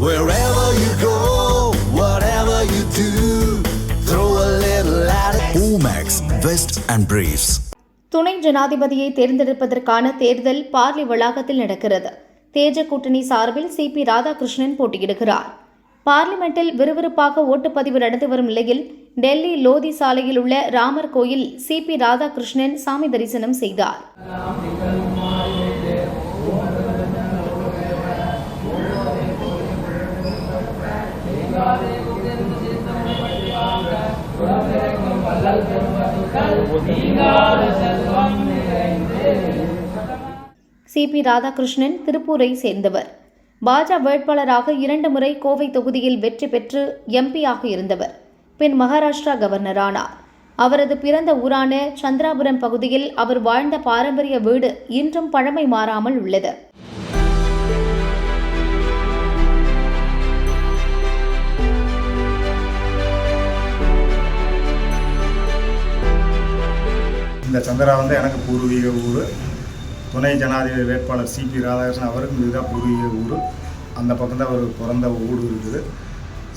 Wherever you go, whatever you do, throw a little attitude. Omax, Vest and Briefs. துணை ஜனாதிபதியை தேர்ந்தெடுப்பதற்கான தேர்தல் barley வளாகத்தில் நடக்கிறது தேஜ கூட்டணி சார்பில் சி பி ராதாகிருஷ்ணன் போட்டியிடுகிறார் பார்லிமெண்டில் விறுவிறுப்பாக ஓட்டுப்பதிவு நடந்து வரும் நிலையில் டெல்லி லோதி சாலையில் உள்ள ராமர் கோயில் சி பி ராதாகிருஷ்ணன் சாமி தரிசனம் செய்தார் சிபி ராதாகிருஷ்ணன் திருப்பூரை சேர்ந்தவர். பாஜக வேட்பாளராக இரண்டு முறை கோவை தொகுதியில் வெற்றி பெற்று எம்பியாக இருந்தவர். பின் மகாராஷ்டிரா கவர்னரானார். அவரது பிறந்த ஊரான சந்திராபுரம் பகுதியில் அவர் வாழ்ந்த பாரம்பரிய வீடு இன்றும் பழமை மாறாமல் உள்ளது. இந்த சந்திரா வந்து எனக்கு பூர்வீக ஊர். துணை ஜனாதிபதி வேட்பாளர் சிபி ராதாகிருஷ்ணன் அவருக்கும் இதுதான் பூர்வீக ஊர். அந்த பக்கம் தான் அவர் பிறந்த ஊடு இருக்குது.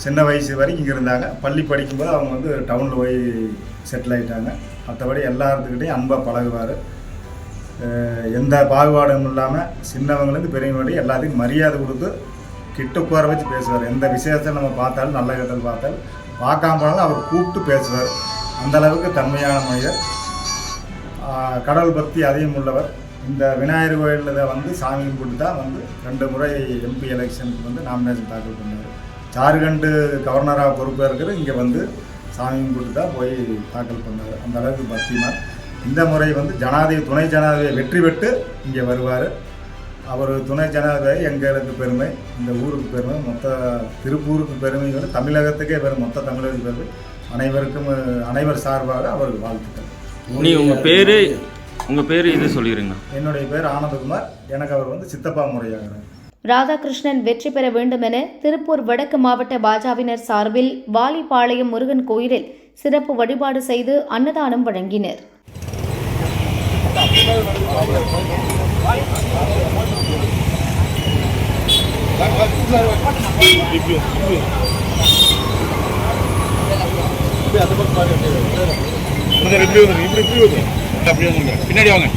சின்ன வயசு வரைக்கும் இங்கே இருந்தாங்க. பள்ளி படிக்கும்போது அவங்க வந்து டவுனில் போய் செட்டில் ஆகிட்டாங்க மற்றபடி எல்லாத்துக்கிட்டையும் அன்பாக பழகுவார். எந்த பாகுபாடும் இல்லாமல் சின்னவங்களுக்கு பெரியவங்க எல்லாத்துக்கும் மரியாதை கொடுத்து கிட்ட உட்கார வச்சு பேசுவார். எந்த விசேஷத்தை நம்ம பார்த்தாலும் நல்ல கட்டல் பார்த்தாலும். பார்க்காம போனாலும் அவர் கூப்பிட்டு பேசுவார். அந்த அளவுக்கு தன்மையான மனிதர். கடவுள் பக்தி அதிகம் உள்ளவர். இந்த விநாயகர் கோயிலில் வந்து சாமி கும்பிட்டு தான் வந்து ரெண்டு முறை எம்பி எலெக்ஷனுக்கு வந்து நாமினேஷன் தாக்கல் பண்ணார். ஜார்க்கண்டு கவர்னராக பொறுப்பேற்கிற இங்கே வந்து சாமி கும்பிட்டு தான் போய் தாக்கல் பண்ணார். அந்த அளவுக்கு பக்திமார் இந்த முறை வந்து ஜனாதிபதி துணை ஜனாதிபதி வெற்றி பெற்று இங்கே வருவார். அவர் துணை ஜனாதிபதி எங்களுக்கு பெருமை? இந்த ஊருக்கு பெருமை. மொத்த திருப்பூருக்கு பெருமை வந்து தமிழகத்துக்கே பெரும். மொத்த தமிழகத்துக்கு பெருமை. அனைவருக்கும் அனைவர் சார்பாக அவருக்கு வாழ்த்துக்கள். நீ உங்க பேரு உங்க பேரு இது சொல்லிடுங்க என்னுடைய பேர் ஆனந்தகுமார். எனக்கு அவர் வந்து சித்தப்பா முறையாகிறார் ராதாகிருஷ்ணன் வெற்றி பெற வேண்டும் என திருப்பூர் வடக்கு மாவட்ட பாஜவினர் சார்பில் வாலிபாளையம் முருகன் கோயிலில் சிறப்பு வழிபாடு செய்து அன்னதானம் வழங்கினர். பின்னாடி வாங்க.